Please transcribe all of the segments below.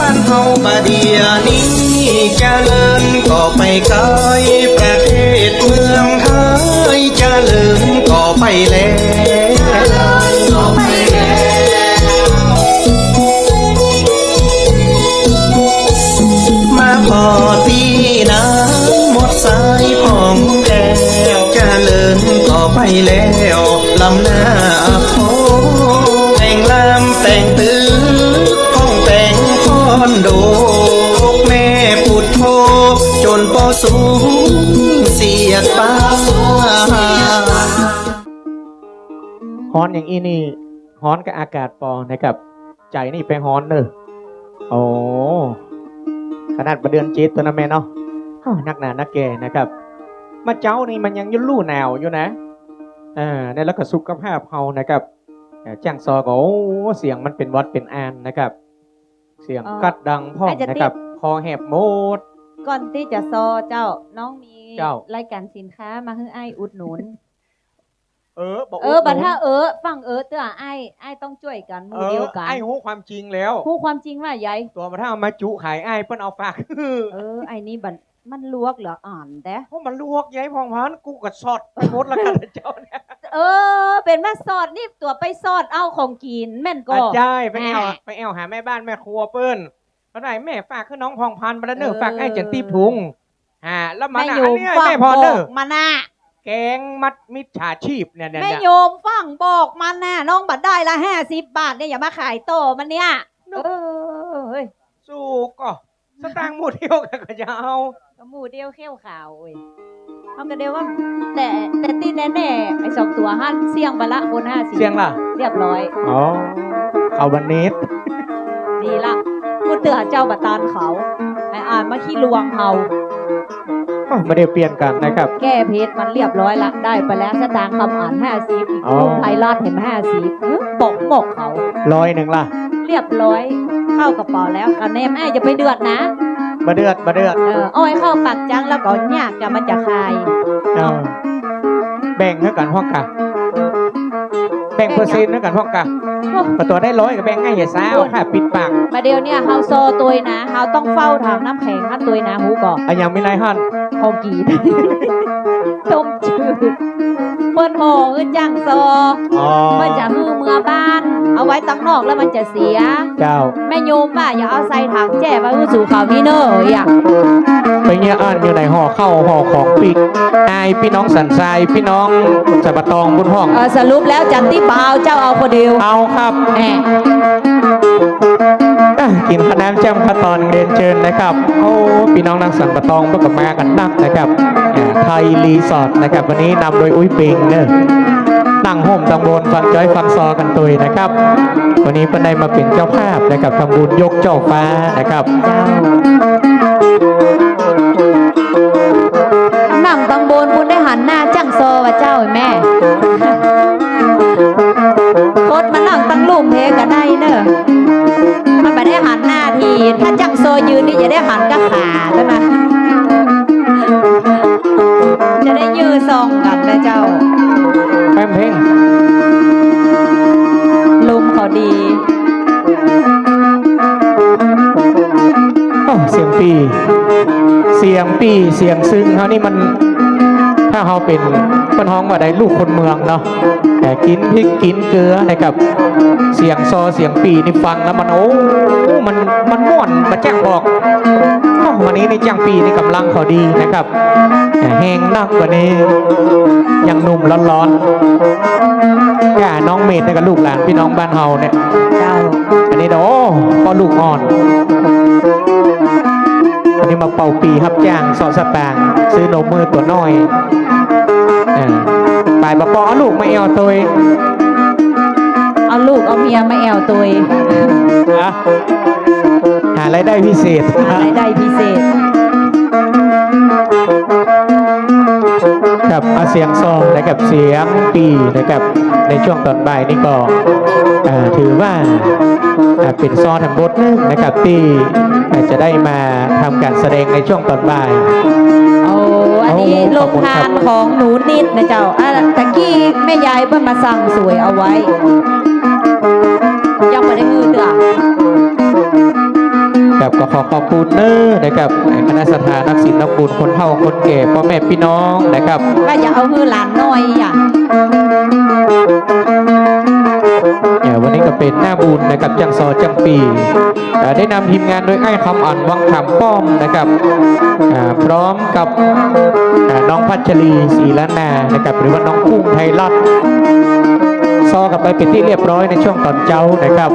บ้านเฮาบาเดียนี้เจริญก็ไปไกลประเทศเมืองไทยเจริญก็ไปแล้วมาพอตีน้ำหมดสายผ่องแก้วเจริญก็ไปแล้วลำหน้า โดแม่ปุดโทจนปอสูงเสียดป้าฮ้อนอย่างอีนี่ฮ้อนกับอากาศปอนะครับ ใจนี่ไปฮ้อนเนอะโอ้ขนาดประเดือนจีตตัวนะแม่เนาะนักหนานักแก่นะครับ มาเจ้านี่มันยังยุ่ลู่หนาวอยู่นะอ่าในแล้วก็สุขภาพเฮานะครับอ่าจ้างซอก็โอ้เสียงมันเป็นวัดเป็นอานนะครับ เสียงเอ่อกัดดังพ่ออาจจะนะครับติดคอแหบโมด ก่อนที่จะซอเจ้าน้องมีเจ้า รายการสินค้ามาให้ไอ้ายอุดหนุน เออบอกเออบัดถ้าเออฟังเออเตื้อไอ้ไอ้ายต้องช่วยกันหเอมู่เดีอยวกันไอ้หูความจริงแล้วผู้ความจริงว่าใหญ่ตัวมาถ้าเอามาจุขายไอ้เปิ้นเอาฝากเออไอ้นี่บัดมันลวกเหรออ่านแต่ เพราะมันลวกยัยพองพันกูก็สอดไปหมดแล้วกันเจ้าเนี่ย เออ เป็นมาสอดนี่ตัวไปสอดเอาของกินแม่นก็ อาจารย์ไปแอวแหม่ไปแอวหาแม่บ้านแม่ครัวเปิ้นเมื่อไหร่แม่ฝากขึ้นน้องพองพันมาแล้วเนอะเออฝากให้เจันตีพุงอ่าแล้วมันแม่อะโยอันมเนี้ยฟังแม่บพอเนออะกมาน่ะแกงมัดมิดฉาชีพเนี่ยเนี่ยแม่เนี่ยโยมฟังบอกมันน่ะน้องบัดได้ละห้าสิบบาทเนี่ยอย่ามาขายโตมันเนี่ยเออเฮ้ยสู้ก็สตางค์หมดเดียวกันก็จะเอาก็หมูเดียวเข้วขาวเว้ย เขาก็เดียวว่า แต่แต่ตีแน่ๆไอ้สองตัวหันเสี่ยงบละบนห้าสิบเสียงล่ะ เรียบร้อย อ๋อเขาบันนิดดีละกูเตือนเจ้าบัตานเขา ไอ้อ่านมาขี้ลวงเขาไม่ได้เปลี่ยนกันนะครับ แก้เพชรมันเรียบร้อยละ ได้ไปแล้วสตางค์คำอ่านห้าสิบอีกอ๋อรูปไทยรอดเห็นห้าสิบปกหมกเขา ร้อยหนึ่งล่ะ เรียบร้อย เข้ากระเป๋าแล้วกันแนมแม่จะไปเดือดนะ มาเดือดมาเดือดเอออ้อยเข้าปากจังแล้วก็ยากจะมันจะคายเออแบ่งเท่ากันห้องกะแบ่งเปอร์เซ็นต์เท่ากันห้องกะประตัวได้ร้อยกับแบงค์ง่ายอย่าซ่าวค่ะปิดปากมาเดียวเนี่ยเฮาโซตัวนะเฮาต้องเฝ้าทางน้ำแข็งขั้นตัวนะหูก่อนอะยังไม่ไรฮั่นของกีดต้มจืด เปิ้นห่อคือจังโซอ๋อมันจะมือเมือบ้าน เอาไว้ตั้งนอกแล้วมันจะเสีย เจ้าแม่โยมว่าอย่าเอาใส่ถังแจ้ไว้คือสู่เขานี่เนอะอย่าไปเงี้ยอ่านอยู่ในห่อเข้าวห่อของปีกนายพี่น้องสันทรายพี่น้องสับปะตองบุญห้อง เออสรุปแล้วจันที่เปล่าเจ้าเอาคนเดียวเอาครับแหมอะ กินขนมแจ่มขตอนเรียนเชิญนะครับ โอ้พี่น้องนางสันปะตองเพื่อกับมากันนักนะครับไทยรีสอร์ทนะครับ วันนี้นำโดยอุ้ยปิงเนอะตั้งห่มตังบนฟังจอยฟังซอกันตุยนะครับ วันนี้เพิ่นได้มาเป็นเจ้าภาพนะครับทำบุญยกเจ้าฟ้านะครับ ยืนนี่จะได้หันกับขาใช่ไหมจะได้ยืนซองกันนะเจ้า แป้มเพ่งลุมเขาดี โอ้เสียงปี เสียงปีเสียงซึ้งเขานี่มัน ถ้าเขาเป็นคนห้องว่าได้ลูกคนเมืองเนาะแต่กินพริกกินเกลือนะครับ เสียงซอเสียงปีนี่ฟังแล้วมันโอ้มันมัน ม่วนมาแจ้งบอกโอ้วันนี้ในจ้างปีนี่กำลังเขาดีนะครับแต่แห้งนักกว่านี้ยังหนุ่มร้อนๆก่าน้องเมดนี่กับลูกหลานพี่น้องบ้านเฮาเนี่ยเจ้าอันนี้เนาะพอลูกอ่อนอันนี้มาเป่าปีครับจ้างสอสตางค์ซื้อนมมือตัวน้อยอ่าปลายบะปอลูกไม่เอาตัวเองเอาลูกเอาเมียมาแอวตัวเองนะหารายได้พิเศษรายได้พิเศษกับเอาเสียงซองนะครับเสียงปีนะครับในช่วงตอนบ่ายนี่ก็อ่าถือว่าอ่าเป็นซอทั้งบทหนึงนะครับที่อ่าจะได้มาทำการแสดงในช่วงตอนบ่ายโอ้อันนี้โอ้โรขอบงคุณครัทาบนของหนูนิดนะเจ้าอะตะกี้แม่ยายเพิ่นมาสั่งสวยเอาไว้ยังไม่ได้ฮือเด้อ แบบก็ขอขอบคุณเนอนะครับคณะสถานนักศิลป์นักบุญคนเฒ่าคนแก่พ่อแม่พี่น้องนะครับว่าอย่าเอาฮือหลานน้อยอย่าเนี่ยวันนี้ก็เป็นหน้าบุญนะครับจังซอจังปีเอ่อได้นำทีมงานโดยไอ้คำอ่อนวังคำป้อมนะครับอ่าพร้อมกับอ่าน้องพัชรีศรีละนานะครับหรือว่าน้องกุ้งไทยรัฐ ซอกับไปเป็นที่เรียบร้อยในช่วงตอนเจ้านะครับ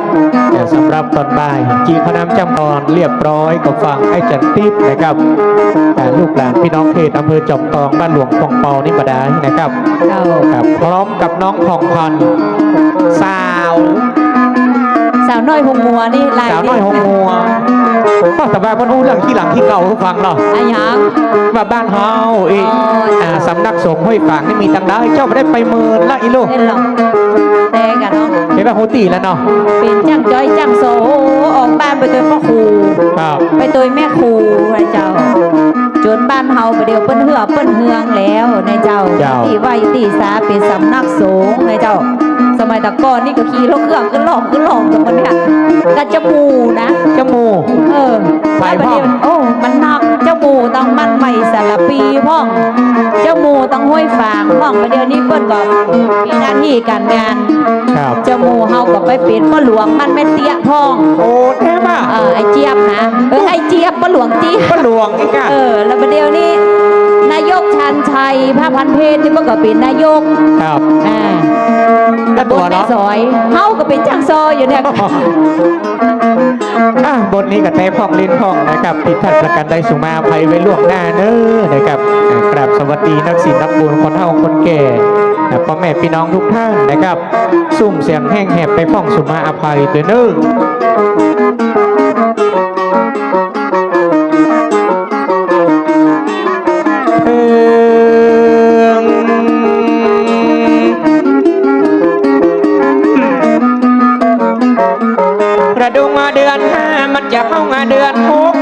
แต่สำหรับตอนบ่ายจีขนำจำตอนเรียบร้อยก็ฟังไอ้จันทิพย์นะครับอ่าลูกหลานพี่น้องเขตอำเภอจอมทองบ้านหลวงปองเปานี่บดานะครับเจ้าครับพร้อมกับน้องทองพันธุ์สาวสาวน้อยหงมัวนี่ลายสาวน้อยหงมัวก็แต่ว่ามันรู้เรื่องที่หลังที่เก่าให้ฟังเนาะอะหยังว่าบ้านเฮาอีกอ๋ออ่อ่าสำนักสงฆ์ห้วยฝางนี่มีตังได้เจ้าไม่ได้ไปเมินละอีลูก กันเนาะเห็นว่าโฮตีแล้วเนาะเป็นจังจ้อยจังโซออกบ้านไปตัวพ่อครูครับไปตัวแม่ครูนะเจ้าจนบ้านเฮาไปเดียวเปิ้นเหือเปิ้นเฮืองแล้วนายเจ้าตีไหวตีสาเป็นสำนักสงฆ์นายเจ้า สมัยตะก่อนนี่ก็ขี่รถเครื่องขึ้นหลอกขึ้นหลอกตรงคนเนี้ยกระจมูนะจมูกเออไปแล้วประเดี๋ยวพ่อโอ้มันหนักเจ้าหมูต้องมันใหม่สารปีพ่องเจ้าหมูต้องห้วยฝางพ่องประเดี๋ยวนี้เปิ้นก็มีหน้าที่การงานครับเจ้าหมูเฮาก็ไปเป็นพ่อหลวงมันแม่เตี้ยพ่องโอ้แท้ป่ะเออไอเจี๊ยบนะเออไอเจี๊ยบพ่อหลวงเจี๊ยบก็หลวงอีกอะเออแล้วประเดี๋ยวนี้ นายกชันชัยพระพันเพชรนี่เพิ่นก็เป็นนายกครับอ่าแล้วบตัวนแม่เนาะสอยเฮาก็เป็นจังซออยู่เนี่ยอะบทนี้กับเต้พ่องลิ้นพ่องนะครับผิดพลาดประการใดสุมาภัยไว้ล่วงหน้าเน้อนะครับอ่ากราบสวัสดีนักศิลป์นักบุญคนเฒ่าคนแก่อะพ่อแม่พี่น้องทุกท่านนะครับ ซุ่มเสียงแห้งแหบไปพ่องสุมาอภัยตัวเน้อามันจะเข้างาเดือนหก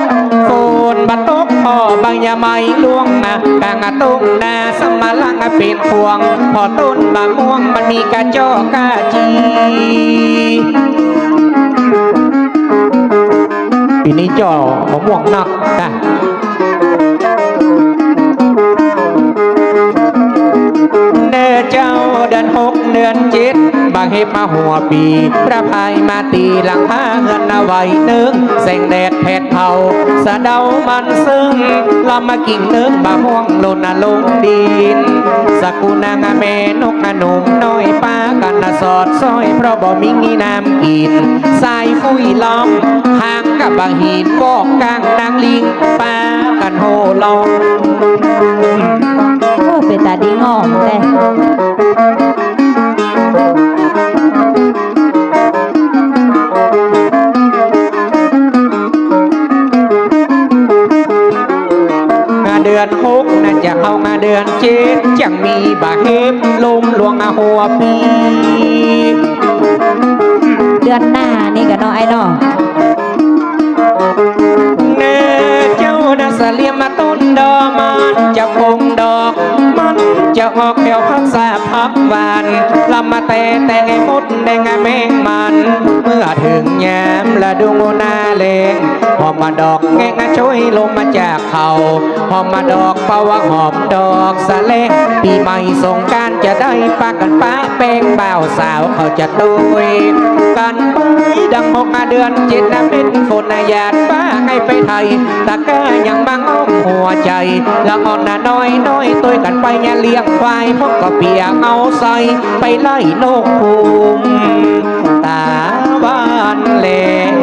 ฝนบัดตกพ่อบางยาไม่ล่วงนะกางตุ้งนาสมาลังเป็นพวง พอต้นบะม่วงมันมีกระจอกกาจีปีนี้จอมะม่วงนักนะเนื้อเจ้าเดือนหกเดือนเจ็ด บางเห็บมาหัวปีพระพายมาตีหลังพาเงินเอาไว้เนึงแสงแดดแผดเผาสะเดามันซึ่งลำมากิ่งเนึงบะม่วงลนลงดินสกุนางแม่นกนาหนุ่มน้อยป้ากันนะสอดซอยเพราะบ่มีงีน้ำกินสายฟุยล้อมห่างกับบางหินบอกกลางนางลิงป้ากันโหลองเออเป็นตาดีงอมแต่ เข้างาเดือนเจ็ดจังมีบาเห็บลมหลวงอาหัวปี เดือนหน้านี่ก็เนาะไอ้เนาะเนเจ้านาสเลียมมาต้นดอกมันจะพงดอกมัน จะออกเดี่ยวพักษาพักวานลำมาแต่แต่ไงมดแดงไงแมงมัน เมื่อถึงยามละดวงหน้าเลงหอมมาดอกแงงช่วยลงมาจากเขาหอมมาดอกเป่าว่าหอมดอกสะเลงปีใหม่สงการจะได้ปากกันป้าแป้งบ่าวสาวเขาจะตุยกันดังหกเดือนจ็ดนะเป็นฝนหยาดฟ้าให้ไปไทยตะก้ายังบางอ้อมหัวใจละอ่อนน่ะน้อยน้อยตัวกันไปอย่าเลี้ยงควายพวกก็เปียกเอาใส่ไปไล่นกภูมิตาบ้านเลง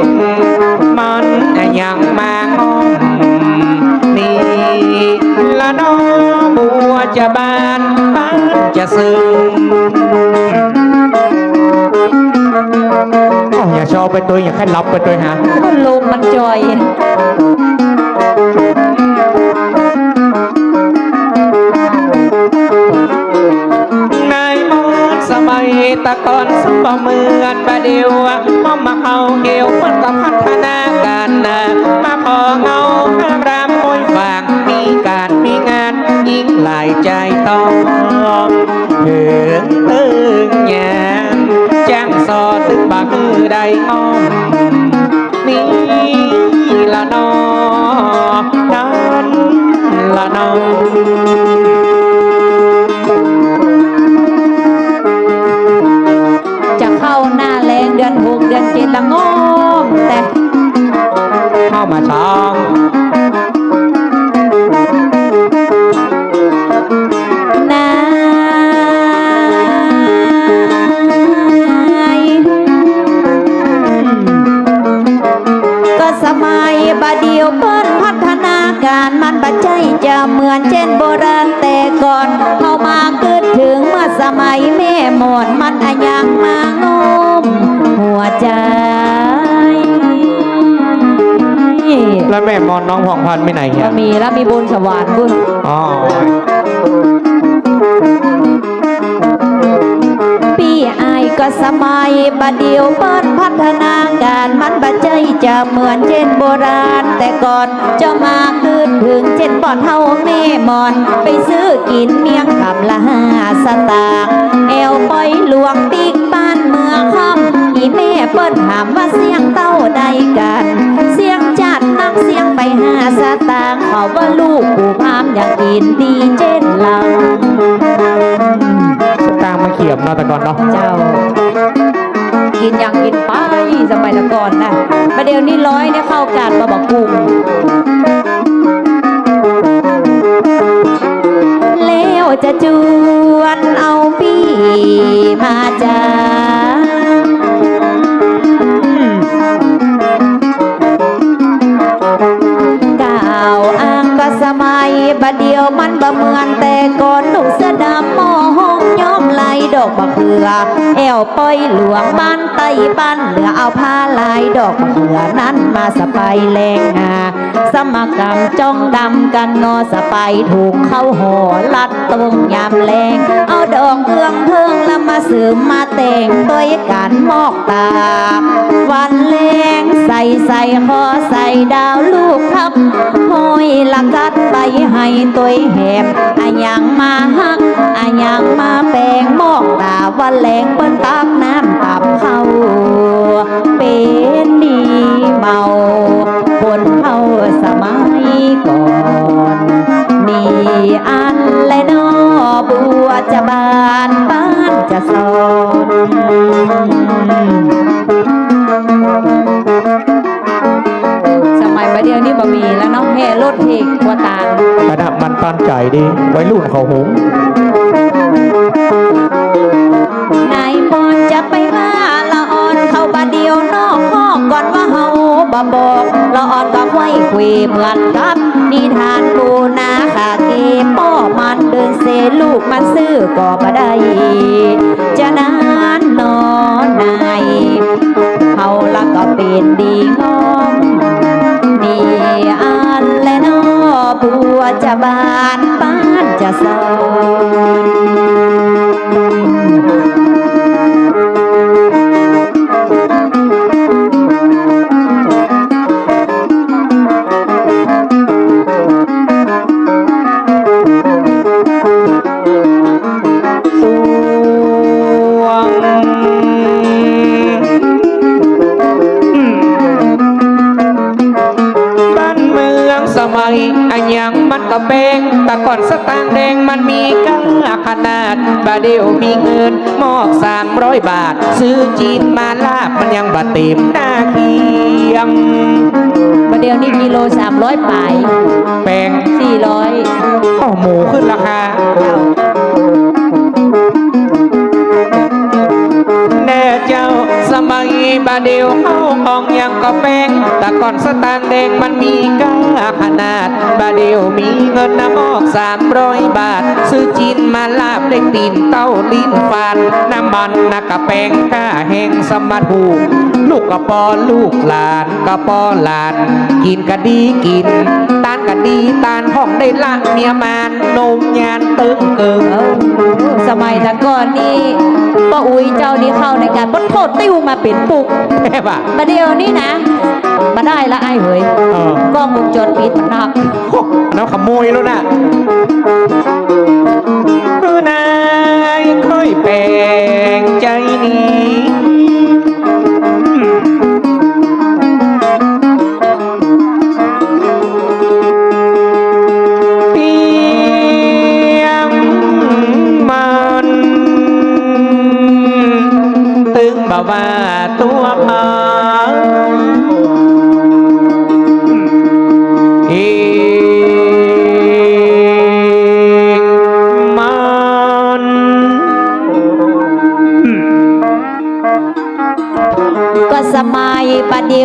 มันยังมางอ้อมนี่ละน้องบัวจะบานบ้านจะซึ้ง อ้าวอย่าชอบไปตัวอย่าแค่รับไปตัวฮะก็ลมมันจอย นายมอดสมัยตะกอนสมบเหมือนบาเดียวพอมาเข้าเกี่ยวมันก็พัฒนาการนะมาพอเงาข้ามรามมวยฝากมีการมีงานยิ่งหลายใจต้องถึงตึงยามจ้างซอตึงบา คือใดอ้ แล้วแม่มอนน้องผ่องพันธุ์ไม่ไหนเฮียก็มีแล้วมีบุญสวรรค์บุญอ๋อปีอายก็สมัยบัดเดียวเปิ้นพัฒนาการมันบัดใจจะเหมือนเช่นโบราณ แต่ก่อนจะมาคืนถึงเช่นบ่อนเฮาแม่มอน ไปซื้อกินเมียงคำละห้าสตางค์แอวปล่อยหลวงติ๊กบ้านเมืองคำอีแม่เปิ้นถามว่าเสียงเต้าใดกัน เสียง จัดนักเสียงไปห้าสตางค์เขาว่าลูกผู้พามอยากกินดีเช่นเราสตางค์มาเขียบเนาะแต่ก่อนเนาะเจ้า กินอย่างกินไปสมัยแต่ก่อนนะประเดี๋ยวนี้ร้อยเนี่ยเข้ากันมาบอกกุ้งแล้วจะจวนเอาปีมาจ้า ลูกเสื้อดำมอหงย้อมลายดอกมะเขือแอวป้อยหลวงบ้านไต้บ้านเหลือเอาผ้าลายดอกมะเขือนั้นมาสไปแรงงาสมกรรมจ้องดำกันงอสไปถูกเข้าห่อลัดตรงยามแรงเอาดอกเอื้องเพิ่งแล้วมาสืมมาแต่งตัวกันมอกตาวันแรงใส่ใส่คอใส่ดาวลูกทับห้อยละกัดไปให้ตัวแหบอะยังมาฮักอะยังมาแปลงมอกตาวันแรงเปิ้นตักน้ำตับเข้าเป็นดีเมาคนเฮาสมัยก่อน มีอันและนอบัวจะบานบ้านจะสอน เดี๋ยวนี้บ่มีแล้วเนาะแห่รถเทกกัวตางระดับมันตอนใจดีไว้รุ่นเขาหงนายมอนจะไปว่าละอ่อนเข้าบาเดียวนอกห้องก่อนว่าเฮาบ่บอกละอ่อนก็ห้อยคุยเหมือนกับนิทานปูนาขาเกป้อมันเดินเซลูกมันซื้อก็บ่ได้จะนานนอนนายเฮาละก็เป็นดีงอ อันและนอบัวจะบานบ้านจะสอน เบงแต่ก่อนสตางค์แดงมันมีก้าขนาดบาเดียวมีเงินมอกสามร้อยบาท ซื้อจีนมาลาบมันยังบาเต็มหน้าเคียงประเดียวนี้กิโลสามร้อยปลายแปงสี่ร้อยข้หมูขึ้นราคาแน่เจ้า มัยบาเดียวเข้าของยังก็แป้งแต่ก่อนสตางค์แดงมันมีก้าขนาด บาเดียวมีเงินน้ำออกสามร้อยบาท ซื้อจีนมาลาบได้ตีนเต้าลิ้นฟันน้ำมันนะกะแป้งก้าแห้งสมมาถูกลูกกระปอลูกหลานกระปอหลาน กินก็ดีกินตานก็ดีตานห้องได้ละเมียมานนมยานตึงเกิงเออ สมัยแต่ก่อนนี่ป้าอุ้ยเจ้านี่เข้าในการบดโทษติ้วมาเป็นปุกแม่ป่ะประเดี๋ยวนี้นะมาได้ละไอ้เฮ้ยเออกล้องวงจรปิดมันหักโอ้น้ำขโมยแล้วนะคือนายค่อยแปลง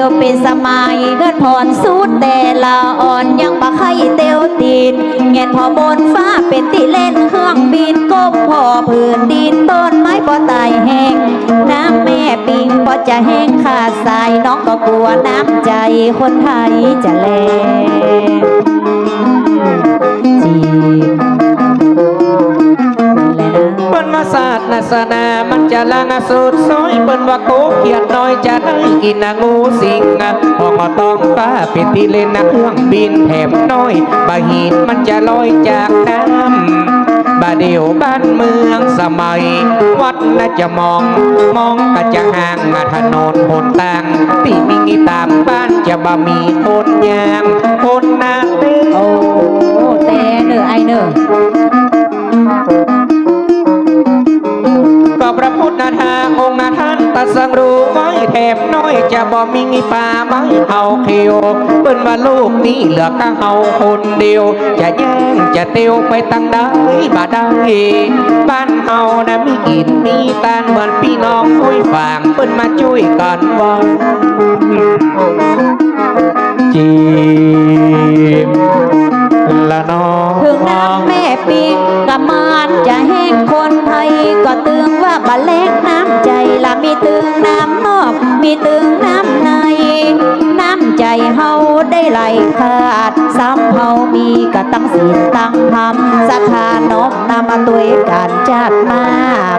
ยวเป็นสมัยเงินผ่อนสูดแต่ละอ่อนยังบักไข่เตียวตีนเงียนพอบนฟ้าเป็นตีเล่นเครื่องบินก้มพอพื้นดินต้นไม้ปอตายแห้งน้ำแม่ปิงพอจะแห้งขาดสายน้องก็กลัวน้ำใจคนไทยจะแลจีบและ นมาศาสนาสนามันจะลางสุดซอยเปิ้นว่าโกเกียดน้อยจะได้กินงูสิงอะพอมาต้องฟ้าเป็นที่เล่นนะเครื่องบินแถมน้อยบาหินมันจะลอยจากน้ำบาเดียวบ้านเมืองสมัย วัดน่าจะมอง มองก็จะห่างมาถนนหนทางที่มีตามบ้านจะบ่มีคนยามคนนาเต้โอ้แต่เนอไอเนอ ค์ท่านตรัดสังรู้ไว้แถบน้อยจะบ่มีป่าไม้เอาเขียวเปิ้นว่าลูกนี้เหลือก็เฮาคนเดียว จะแย่งจะเตียวไปตั้งได้บ่ได้บ้านเฮานะมีกินมีตานเหมือนพี่น้องคุยฝางเปิ้นมาช่วยกันว่าจีบละน้องถึงน้ำแม่ปิงกะมานจะแห้งคนไทยก็เตืองว่าบะเล็กน้ำใจละ มีตึงน้ำนอก มีตึงน้ำใน น้ำใจเฮาได้ไหลขาดซ้ำเฮามีกะตั้งศีลตั้งธรรมศรัทธานบนำมาตัวการจัดมาก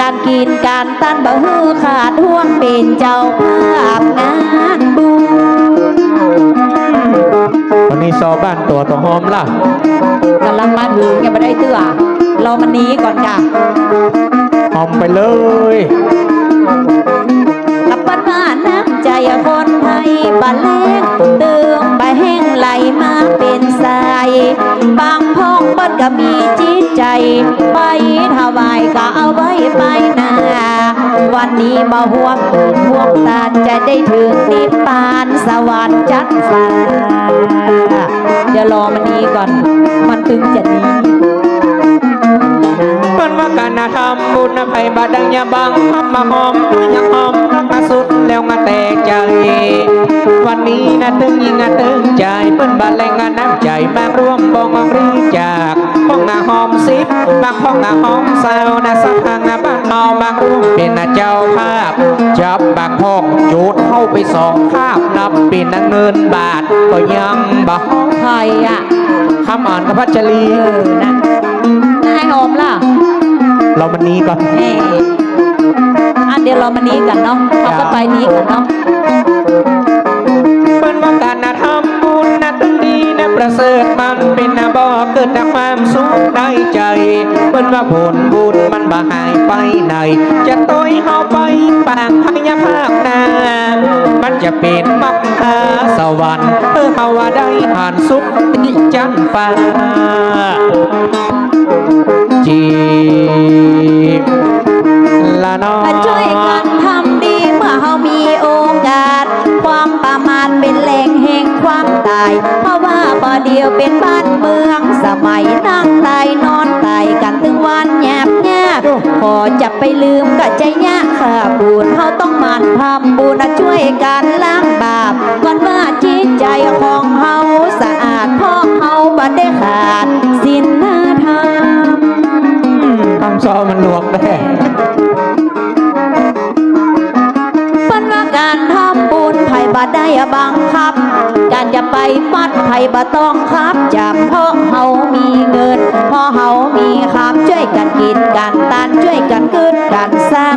การกินการตั้นบ่ฮือขาดห่วงเป็นเจ้าภาพงานบุญวันนี้ซอบ้านตัวตัวหอมล่ะกำลังมาถึงยังไม่ได้เตื้อรอมันนี้ก่อนค่ะหอมไปเลย คนไทยบาแรงเตืองบแห้งไหลมาเป็นสายบางพ้องบ้านก็มีจิตใจ ไปถวายก็เอาไว้ไปนาวันนี้มาห่วงเกินห่วงตาจะได้ถึงนิพพานสวรรค์จัดฟ้าเดี๋ยวรอมันนี้ก่อน มันตึงจะหนี้เปิ้นว่าการทำบุญนะไผบาดังยาบังทำมาหอมยังหอม มาสุดแล้วมาแตกใจ วันนี้นะตึงยิ่งนะตึงใจเปิ้นบาแรงงานน้ำใจมารวมบองบริจาคห้องนาหอมสิบมาห้องนาหอมสาวนะสักทางนะบ้านเมามารวมเป็นนะเจ้าภาพจับบางห้องจูดเข้าไปสองภาพนับเป็นนะเงินบาทก็ยังบ่ห้องใครอะคำอ่านกับพัชรีเออนะนายหอมล่ะเรามันนี้ก่อนเอออันเดียวเรามานี้กันเนาะเขาก็ไปนี้กันเนาะเป็นว่าการนะทำบุญนะตึงดีนะประเสริฐมันเป็นนะบ่เกิดจากความสุขได้ใจเป็นว่าผลบุญมันบ่หายไปไหน จะต้อยเฮาไปปางพยาภาคนามันจะเป็นมักคาสวรรค์เพื่อเฮาว่าได้ผ่านสุขนิจันฟ้าจี ละน้องมาช่วยกันทำดีเมื่อเฮามีโอกาส ความประมาทเป็นแหล่งแห่งความตาย เพราะว่าบ่เดียวเป็นบ้านเมือง สมัยนั่งตายนอนตายกันถึงวันหยาบยากพอจะไปลืมก็ใจยากค่ะบุญเฮาต้องหมันทำบุญนะช่วยกันล้างบาปก่อนว่าจิตใจของเฮาสะอาดพ่อเฮาบ่ได้ขาดศีลธรรมคำซอมันหลวกแน่ ได้บังคับการจะไปฟัดไผ่บ่ต้องครับจำเพราะเฮามีเงินเพราะเฮามีคำช่วยกันกินกันตานช่วยกันขึ้นกันสร้าง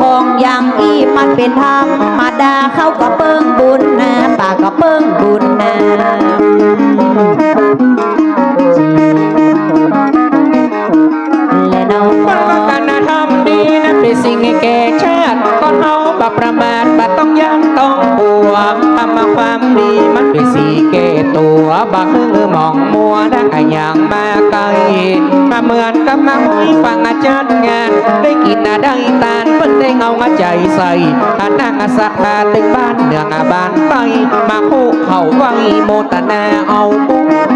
ของอย่างอีมันเป็นธรรมาดาเข้าก็เปิ้งบุญนะปากก็เปิ้งบุญนะ ดีนั้นเป็นสิ่งให้แก่ชาติก็เฮาบัประมาทบัต้องยั้งต้องบวกทำมาความดีมันเป็นสีแก่ตัวบักฮือมองมัวได้กะอย่างมาไกลมาเหมือนกับมาห้อยฟังอาจารย์งาน ได้กินอาได้ตานเปิ้นได้เงามาใจใส่อานั่งอาสักตาตึงบ้านเนืองอาบานไปมาคู่เขาไว้โมตนาเอาบุญทำมาความดีนั้นเป็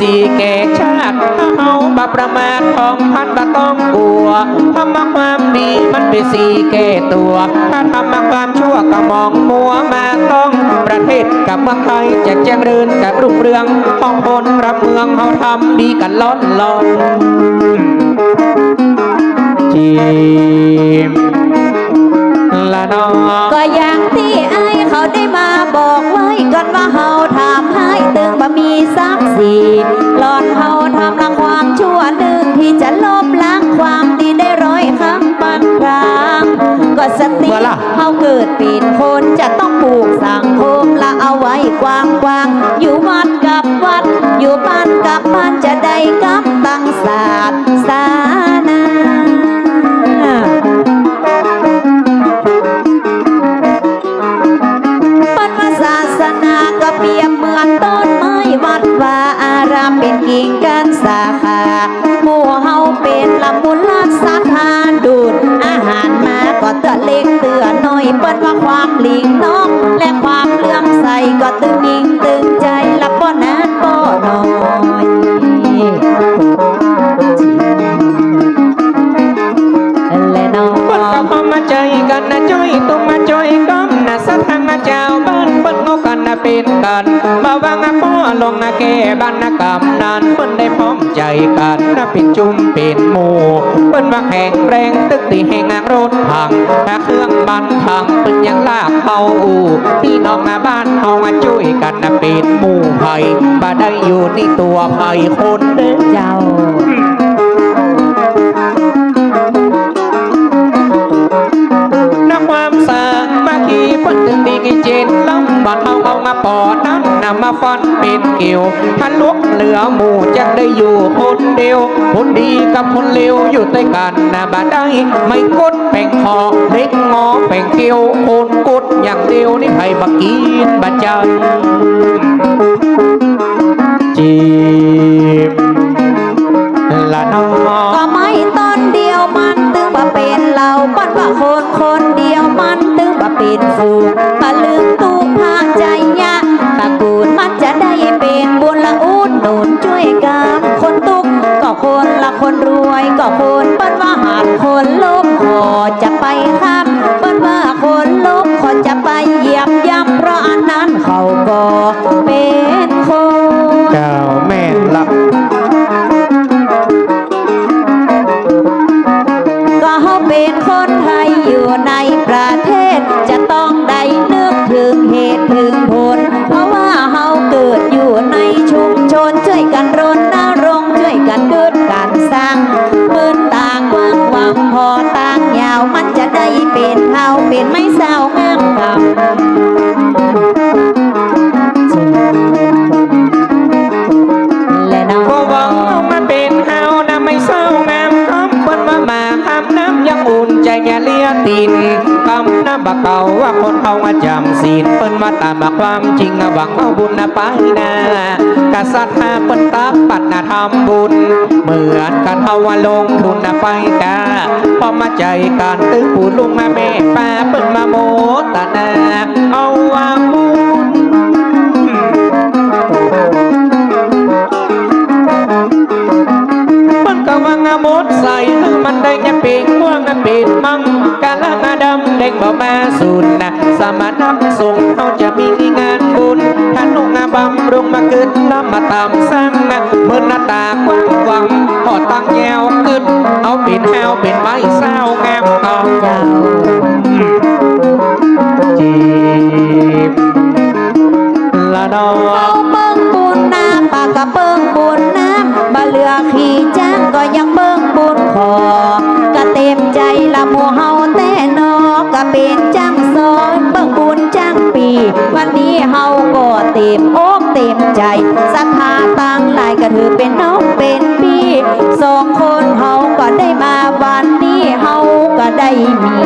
สี่แก่ชาติเฮาบบาประมาทของพันบาต้องกลัวทำมาความดีมันเป็นสี่แก่ตัว ถ้าทำมาความชั่วก็มองมัวมาต้องประเทศกับเมืองไทยจะเจริญกับรุ่งเรืองของคนรับเมืองเขาทำดีกันล้นลอนจีมละนอก็อย่างที่ไอเขาได้มาบอกไว้ ก่อนว่าเฮาทำให้ตึงบ่มีสักสีหลอนเฮาทำละความชั่วหนึ่งที่จะลบ ลงนะแก่บ้านนากำนันเปิ้นได้พร้อมใจกันนะปิดจุ่มเป็นหมู่เปิ้นว่าแห่งแรงตึกตีแห่งรถพังแต่เครื่องบันพังเปิ้นยังลากเข้าอู่พี่น้องนะบ้านเฮามาช่วยกันนะเป็นหมู่ไผบ่ได้อยู่ที่ตัวไผคนเด้อเจ้า มัคคีเพิ่นถึงดีกิเจนล้ำบัดเอาเอามาปอดน้ำนำมาฟันเป็นเกี่ยวถ้าลวกเหลือหมู่จะได้อยู่คนเดียวคนดีกับคนเลวอยู่ด้วยกันนะบัดได้ไม่กดแป่งคอเล็กงอแป่งเกี่ยวคนกดอย่างเดียวนี่ไผบักกินบัดใจจีบละน้อก็ไม่ต้นเดียวมันตึงบ่เป็นเราปั้นว่าคน เป็นฝูงมาลืมตูพาใจยะปากูดมันจะได้เป็นบุญละอุดหนุนช่วยกันคนตุกก็คนละคนรวยก็คนปั้นว่าหาดคนลบขอจะไป มามาคำน้ำยังอุ่นใจแง่เลียตินคำน้ำบักเก่าว่าคนเขาว่าจำศีลเปิ้นมาตามมาความจริงอะหวังเอาบุญนะไปนะกษัตริย์หาเปิ้นตักปัดนะทำบุญ เหมือนกันเขาว่าลงทุนนะไปกาพอมาใจกันตึกปูลุงมาแม่ป้าเปิ้นมาโมตนาเอาว่าบุ ป็งม่วงนั้นป็นมังกาละมาดำเด้งบ่มาสูนนะสามารถนำส่งเขาจะมีงานบุญท่านุงาบำรุงมาเกิดน้ำมาตามสร้างนะมือหน้าตากว้างหวังพอตั้งแยวกึดเอาป็นแฮวเป็นไม้เศร้างามกองเจ้าจีบละนอเอาเบิ้งบุญน้ำปากกะเบิ้ เฮาก็เต็มอกเต็มใจศรัทธาตั้งหลายก็ถือเป็นน้องเป็นพี่สองคนเฮาก็ได้มาวันนี้เฮาก็ได้มี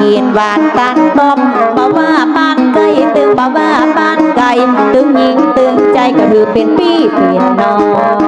กินหวานตันตบบ่ว่าปานไก่ตึงบ่ว่าปานไก่ตึงหญิงตึงใจก็อเป็นพี่เป็นน้อง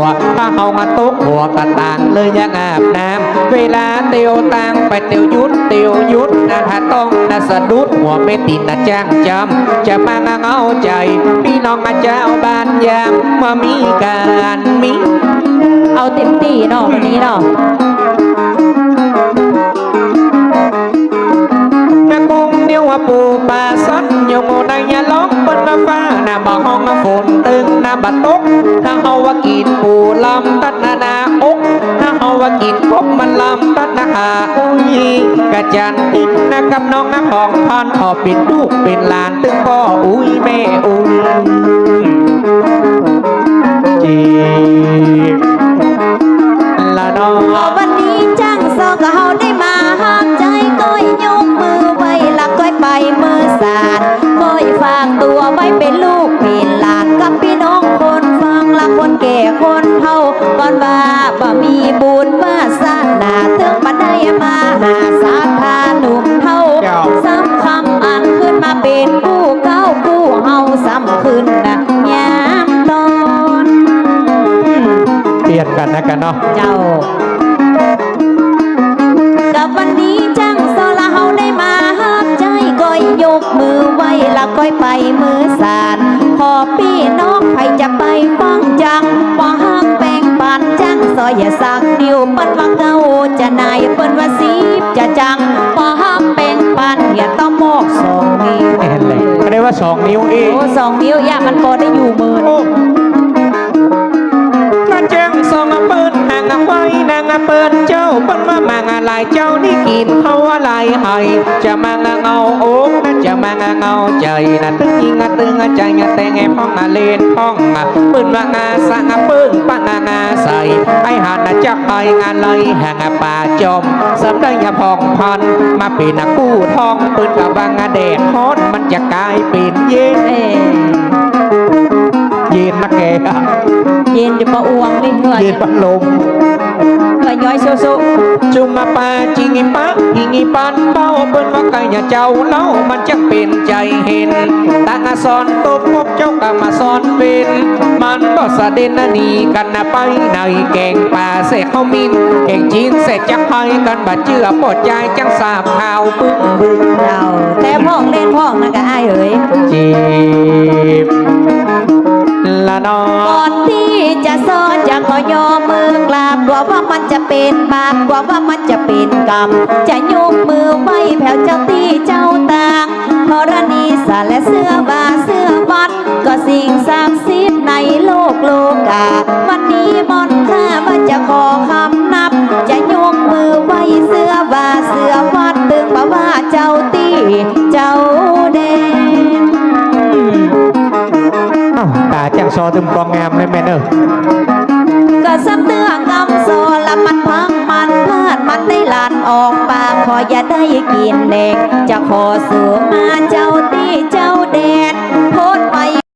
วถ้าเฮามาตกหัวกระตานเลยยังอาบน้ำเวลาเตียวตังไปเตียวยุดเตียวยุดนะถ้าต้องนะสะดุดหัวไม่ติดนะจ้างจำจะมาเงาใจพี่น้องมาเจ้าบ้านยามมามีการมีเอาเต็มที่เนาะวันนี้เนาะ ว่าปูปลาซัดโยโมได้ยาล้อมบนมาฟ้าหน้าบ่ห้องฝนตึงหน้าบัดตกถ้าเฮาว่ากินปูลำตัดนานาอกถ้าเฮาว่ากินพบมันลำตัดนาหาอุ้ยกระจันตินนะกับน้องนะของพันขอปิดลูกเป็นหลานตึงบ่ออุ้ยแม่อุ้ย เนาะเจ้ากับวันนี้จังโซละเฮาได้มาฮับใจก้อยยกมือไว้ละก้อยไปมือสานพอพี่น้องใครจะไปฟังจังพอห้ามแป้งปานจังซอยอย่าสักนิ้วเปิ้นว่าเก้าจะนายเปิ้นว่าสีบจะจังพอห้ามแป้งปานอย่าต้องมอกสองนิ้วเห็นเลยไม่ได้ว่าสองนิ้วเองโอ้สองนิ้วอย่ามันก็ได้อยู่มือ เปิ้นเจ้าเปิ้นมามางอะไรเจ้านี่กินเขาอะไรให้จะมางะเงาโอ๊กนะจะมางะเงาใจนะตึงยิงอะตึงอะใจอะแต่งไอ้พ้องอะเลนพ้องอะเปิ้นมางาสังอะเปิ้นปางางาใส่ไอ้หันอะจักไปงานเลยห่างอะป่าจอมสำได้ยาพองพันมาเป็นอะกู้ทองเปิ้นกับบางอะแดดฮอนมันจะกลายเป็นเย็นเอ้เย็นนะแกอะเย็นจะมาอ้วงนี่เหงื่อเย็นพัดลมเหงื่อ ย้อยโซโซจุมาปาจิงิปะหิงิปันเป้าเปิ้นว่าไก่เจ้าเล่ามันจังเป็นใจเห็นตางาสอนตบพบเจ้าก็มาสอนเป็นมันก็สะเด็นนะหนีกันนะไปในแกงป่าเสกเขามินแกงจีนเสร็จจักไปกันบาดเจือปอดใจจังสาบข่าวปึ้งบึ้งเราแต่พ่องเล่นพ่องนะก็อ้ายเอ๋ยจีบละน้อก่อนที่ จะสอนจะขอยอมือกราบกลัวว่ามันจะเป็นบาปกลัวว่ามันจะเป็นกรรม จะยกมือไหว้แผ่วเจ้าตีเจ้าตางธรณีสารและเสื้อบาเสื้อวัด ก็สิ่งศักดิ์สิทธิ์ในโลกโลกา วันนี้มอนข้าว่าจะขอคำนับ จะยกมือไหว้เสื้อบาเสื้อวัดตึงบ่าว่าเจ้าตีเจ้า ซอถึงกองแงมได้ไหมเนอก็สักเตื้อกำซละมันพังมันเพื่อนมันได้ลานออกปากขออย่าได้กินเด็ก จะขอสือมาเจ้าตีเจ้าแดด